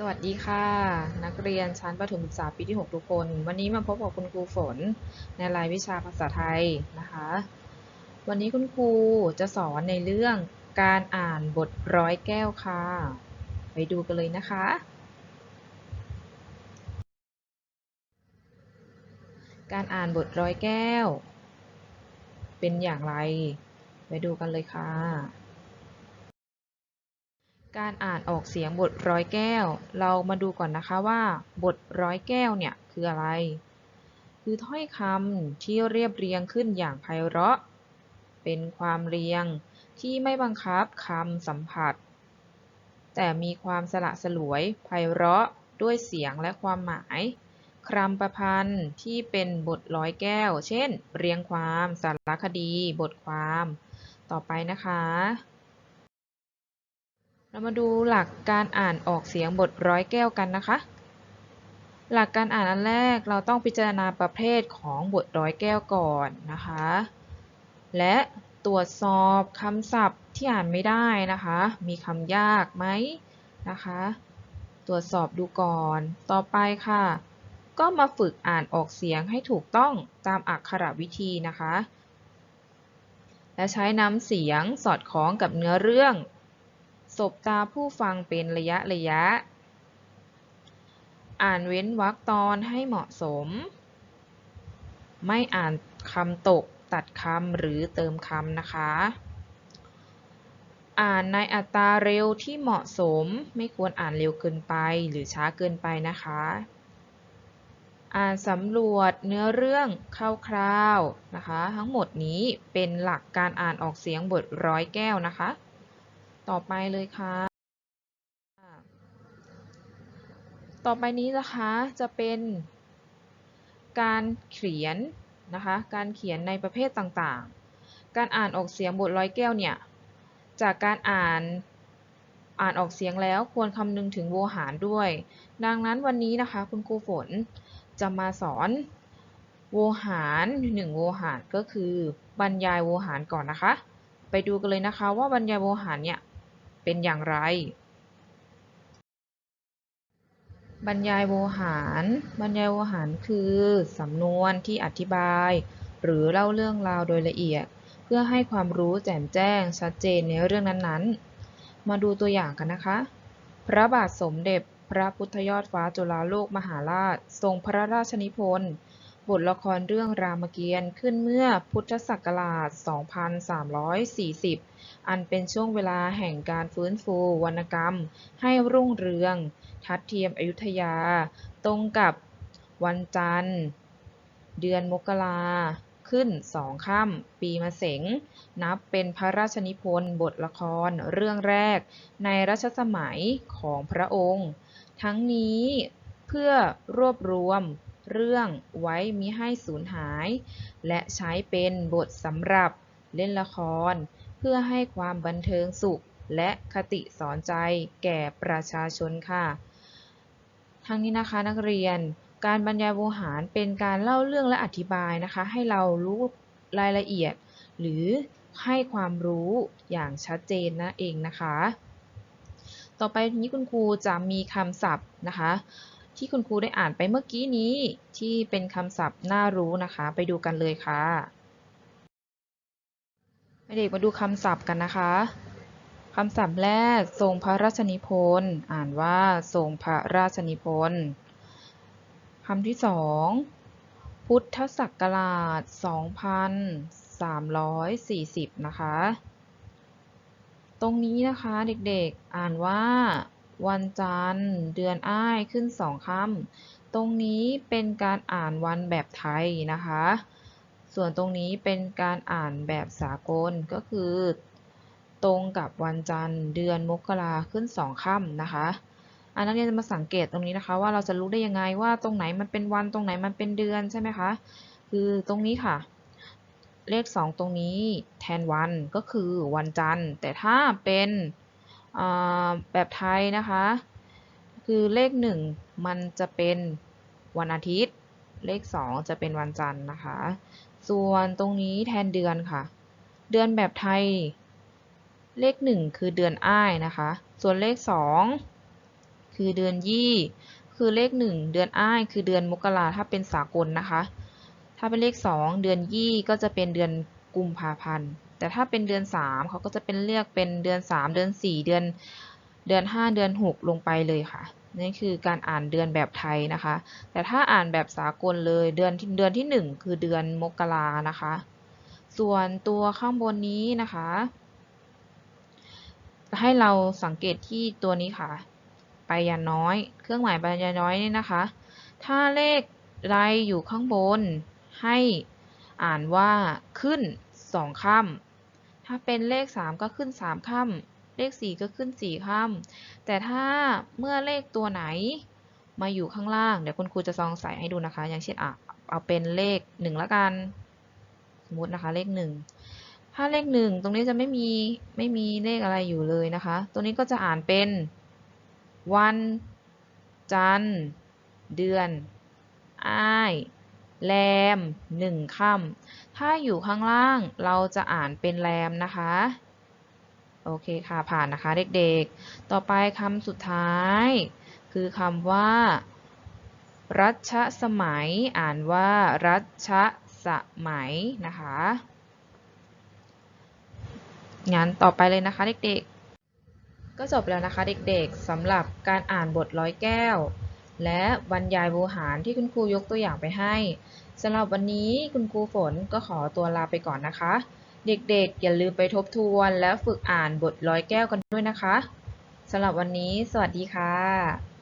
สวัสดีค่ะ นักเรียนชั้นประถมศึกษาปีที่ 6 ทุกคน วันนี้มาพบกับคุณครูฝนในรายวิชาภาษาไทยนะคะ วันนี้คุณครูจะสอนในเรื่องการอ่านบทร้อยแก้วค่ะ ไปดูกันเลยนะคะ การอ่านบทร้อยแก้ว เป็นอย่างไร ไปดูกันเลยค่ะ การอ่านออกเสียงบทร้อยแก้ว เรามาดูก่อนนะคะว่า บทร้อยแก้วเนี่ยคืออะไร คือถ้อยคำที่เรียบเรียงขึ้นอย่างไพเราะ เป็นความเรียงที่ไม่บังคับคำสัมผัส แต่มีความสละสลวยไพเราะด้วยเสียงและความหมายคำประพันธ์ที่เป็นบทร้อยแก้ว เช่น เรียงความ สารคดี บทความ ต่อไปนะคะ เรามาดูหลักการอ่านออกเสียงบทร้อยแก้วกันนะคะ หลักการอ่านอันแรกเราต้องพิจารณาประเภทของบทร้อยแก้วก่อนนะคะ และตรวจสอบคำศัพท์ที่อ่านไม่ได้นะคะ มีคำยากไหมนะคะ ตรวจสอบดูก่อน ต่อไปค่ะ ก็มาฝึกอ่านออกเสียงให้ถูกต้องตามอักขรวิธีนะคะ และใช้น้ำเสียงสอดคล้องกับเนื้อเรื่อง สบตาผู้ฟังเป็นระยะระยะ อ่านเว้นวรรคตอนให้เหมาะสม ไม่อ่านคำตกตัดคำหรือเติมคำนะคะ อ่านในอัตราเร็วที่เหมาะสม ไม่ควรอ่านเร็วเกินไปหรือช้าเกินไปนะคะ อ่านสำรวจเนื้อเรื่องคร่าวๆนะคะ ทั้งหมดนี้เป็นหลักการอ่านออกเสียงบทร้อยแก้วนะคะ ต่อไปเลยค่ะ ต่อไปนี้นะคะจะเป็นการเขียนนะคะ การเขียนในประเภทต่างๆ การอ่านออกเสียงบทร้อยแก้วเนี่ย จากการอ่านอ่านออกเสียงแล้วควรคำนึงถึงโวหารด้วย ดังนั้นวันนี้นะคะคุณครูฝนจะมาสอนโวหารหนึ่งโวหารก็คือบรรยายโวหารก่อนนะคะ ไปดูกันเลยนะคะว่าบรรยายโวหารเนี่ย เป็นอย่างไร บรรยายโวหาร บรรยายโวหารคือสำนวนที่อธิบาย หรือเล่าเรื่องราวโดยละเอียด เพื่อให้ความรู้แจ่มแจ้งชัดเจนในเรื่องนั้นๆ มาดูตัวอย่างกันนะคะ พระบาทสมเด็จพระพุทธยอดฟ้าจุฬาโลกมหาราช ทรงพระราชนิพนธ์ บทละครเรื่องรามเกียรติ์ขึ้นเมื่อพุทธศักราช 2340 อันเป็นช่วงเวลาแห่งการฟื้นฟูวรรณกรรม ให้รุ่งเรือง ทัดเทียมอยุธยา ตรงกับวันจันทร์ เดือนมกราขึ้นสองค่ำปีมะเสง นับเป็นพระราชนิพนธ์บทละครเรื่องแรกในรัชสมัยของพระองค์ ทั้งนี้เพื่อรวบรวม เรื่องไว้มิให้สูญหาย และใช้เป็นบทสำหรับเล่นละคร เพื่อให้ความบันเทิงสุขและคติสอนใจแก่ประชาชนค่ะ ทั้งนี้นะคะนักเรียน การบรรยายโวหารเป็นการเล่าเรื่องและอธิบายนะคะ ให้เรารู้รายละเอียด หรือให้ความรู้อย่างชัดเจนนั่นเองนะคะ ต่อไปนี้คุณครูจะมีคำศัพท์นะคะ ที่คุณครูได้อ่านไปเมื่อกี้นี้ที่เป็นคำศัพท์น่ารู้นะคะ ไปดูกันเลยค่ะเด็กมาดูคำศัพท์กันนะคะคำศัพท์แรกทรงพระราชนิพนธ์อ่านว่าทรงพระราชนิพนธ์คำที่สองพุทธศักราช 2340 นะคะ ตรงนี้นะคะเด็กๆ อ่านว่า วันจันทร์เดือนอ้ายขึ้นสองค่ำตรงนี้เป็นการอ่านวันแบบไทยนะคะ ส่วนตรงนี้เป็นการอ่านแบบสากลก็คือ ตรงกับวันจันทร์เดือนมกราขึ้นสองค่ำนะคะอันนักเรียนจะมาสังเกตตรงนี้นะคะ ว่าเราจะรู้ได้ยังไงว่าตรงไหนมันเป็นวันตรงไหนมันเป็นเดือนใช่ไหมคะคือตรงนี้ค่ะ เลข 2 ตรงนี้แทนวันก็คือวันจันทร์ แต่ถ้าเป็น แบบไทยนะคะ คือเลข 1 มันจะเป็นวันอาทิตย์ เลข 2 จะเป็นวันจันทร์นะคะ ส่วนตรงนี้แทนเดือนค่ะ เดือนแบบไทย เลข 1 คือเดือนอ้ายนะคะ ส่วนเลข 2 คือเดือนยี่ คือเลขหนึ่งเดือนอ้ายคือเดือนมกราถ้าเป็นสากลนะคะ ถ้าเป็นเลขสองเดือนยี่ก็จะเป็นเดือนกุมภาพันธ์ แต่ถ้าเป็นเดือนสามเขาก็จะเป็นเรียกเป็นเดือนสามเดือนสี่เดือน เดือนห้าเดือนหกลงไปเลยค่ะนี่คือการอ่านเดือนแบบไทยนะคะ แต่ถ้าอ่านแบบสากลเลยเดือนเดือนที่หนึ่งคือเดือนมกรานะคะ ส่วนตัวข้างบนนี้นะคะ ให้เราสังเกตที่ตัวนี้ค่ะไปยาน้อย เครื่องหมายไปยาน้อยนี่นะคะ ถ้าเลขใดอยู่ข้างบนให้อ่านว่าขึ้นสองค่ำ ถ้าเป็นเลขสามก็ขึ้นสามค่ำเลขสี่ก็ขึ้นสี่ค่ำแต่ถ้าเมื่อเลขตัวไหนมาอยู่ข้างล่าง เดี๋ยวคุณครูจะซองใส่ให้ดูนะคะ อย่างเช่นอะเอาเป็นเลขหนึ่งละกัน สมมตินะคะเลขหนึ่งถ้าเลขหนึ่งตรงนี้จะไม่มีไม่มีเลขอะไรอยู่เลยนะคะ ตัวนี้ก็จะอ่านเป็นวัน จันเดือน อ้าย แรมหนึ่งค่ำถ้าอยู่ข้างล่างเราจะอ่านเป็นแรมนะคะ โอเคค่ะผ่านนะคะเด็กๆ ต่อไปคำสุดท้าย คือคำว่า รัชสมัย อ่านว่า รัชสมัยนะคะงั้นต่อไปเลยนะคะเด็กๆ ก็จบแล้วนะคะเด็กๆสำหรับการอ่านบทร้อยแก้ว และบรรยายบูหารที่คุณครูยกตัวอย่างไปให้สำหรับวันนี้คุณครูฝนก็ขอตัวลาไปก่อนนะคะ เด็กๆ อย่าลืมไปทบทวนและฝึกอ่านบทร้อยแก้วกันด้วยนะคะสำหรับวันนี้ สวัสดีค่ะ